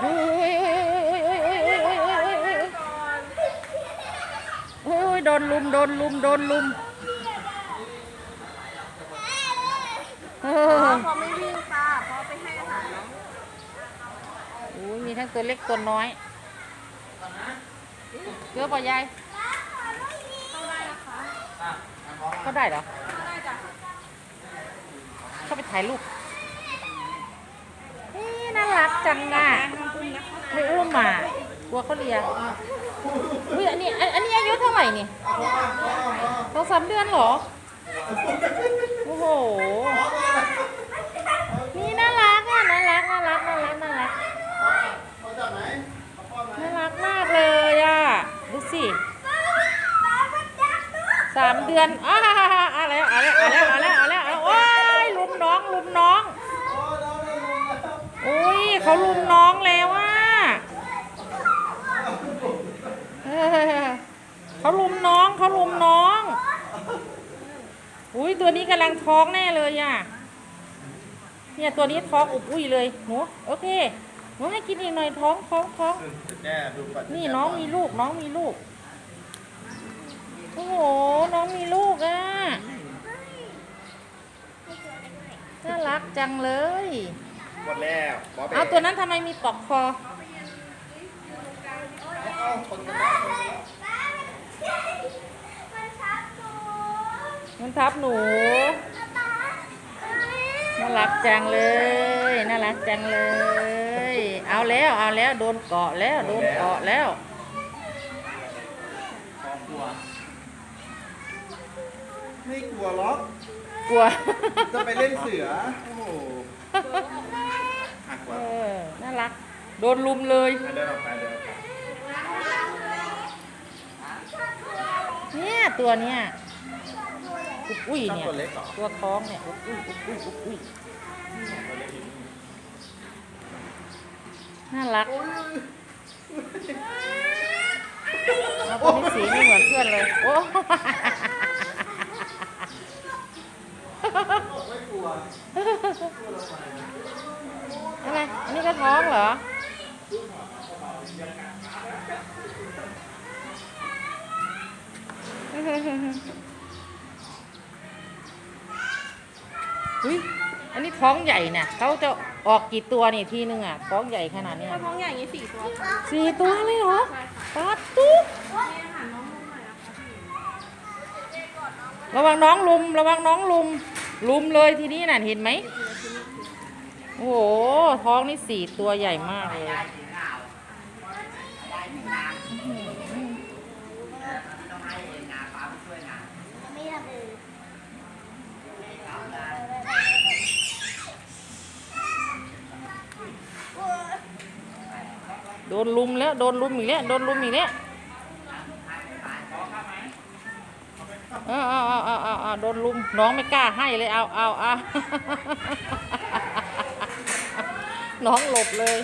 เฮ้ยโอ้ยโดนลุม โดนลุม โดนลุมเออไม่วิ่งค่ะพอไปให้อาหารน้องโอ้ยมีทั้งตัวเล็กตัวน้อยเยอะปอยายก็ได้เหรอ ได้จ้ะเข้าไปถ่ายรูป รักจังอะห้าไม่อุ้มอะกลัวเขาเลียอุ้ยอันนี้อันนี้อายุเท่าไหร่นี่สองสามเดือนเหรอ โอ้โห นี่น่ารักอะน่ารักน่ารักน่ารักน่ารักน่ารักมากเลยอะดูสิสามเดือนอ้าอะไรอะไรอะไรอะไรอะไรอะไรโอ้ยลุมน้องลุมน้อง เขาลุมน้องแล้วอะเขาลุมน้องเขาลุมน้อง อุ้ยตัวนี้กำลังท้องแน่เลยอะ เนี่ยตัวนี้ท้องอุบอุ้ยเลยหนูโอเคหนูให้กินอีกหน่อยท้องท้องท้องนนี่น้องมีลูกน้องมีลูก โอ้โหน้องมีลูกอะน่ารักจังเลย หมดแล้วบอสเอาตัวนั้นทำไมมีปลอกคอ เอาชนกันแล้วชนกันแล้วมันทับหนู น่ารักจังเลย น่ารักจังเลย เอาแล้วเอาแล้วโดนเกาะแล้วโดนเกาะแล้วครอบครัว ไม่กลัวหรอก กลัว จะไปเล่นเสือ โอ้โหอะกลัว เออ น่ารัก โดนลุมเลยอะเดินออกไปเดินออกไปเนี่ยตัวเนี้ยอุบอุ้ยชอบเนี่ย ตัวเล็กเหรอตัวท้องเนี่ยอุบอุ้ยอุบอุ้ยอุบอุ้ยตัวเล็กอยู่นี่น่ารักแล้วตัวนี้สีไม่เหมือนเพื่อนเลย โอ้ไม่กลัวอะไร อันนี้ก็ท้องเหรอ อุ้ยอันนี้ท้องใหญ่เนี่ยเขาจะออกกี่ตัวนี่ทีนึงอะท้องใหญ่ขนาดเนี้ยถ้าท้องใหญ่อย่างนี้สี่ตัวค่ะสี่ตัวเลยเหรอใช่ค่ะปัดตุ๊กให้อาหารน้องนมหน่อยนะคะพี่ระวังน้องลุม ระวังน้องลุม ลุมเลยทีนี้น่ะเห็นไหมโอ้โห ท้องนี่สี่ตัวใหญ่มากเลยโดนลุมแล้ว โดนลุมอีกแล้ว โดนลุมอีกแล้วเอาเอาเอาเอเอาเอโดนลุม น้องไม่กล้าให้เลย เอาเอาเอา น้องหลบเลย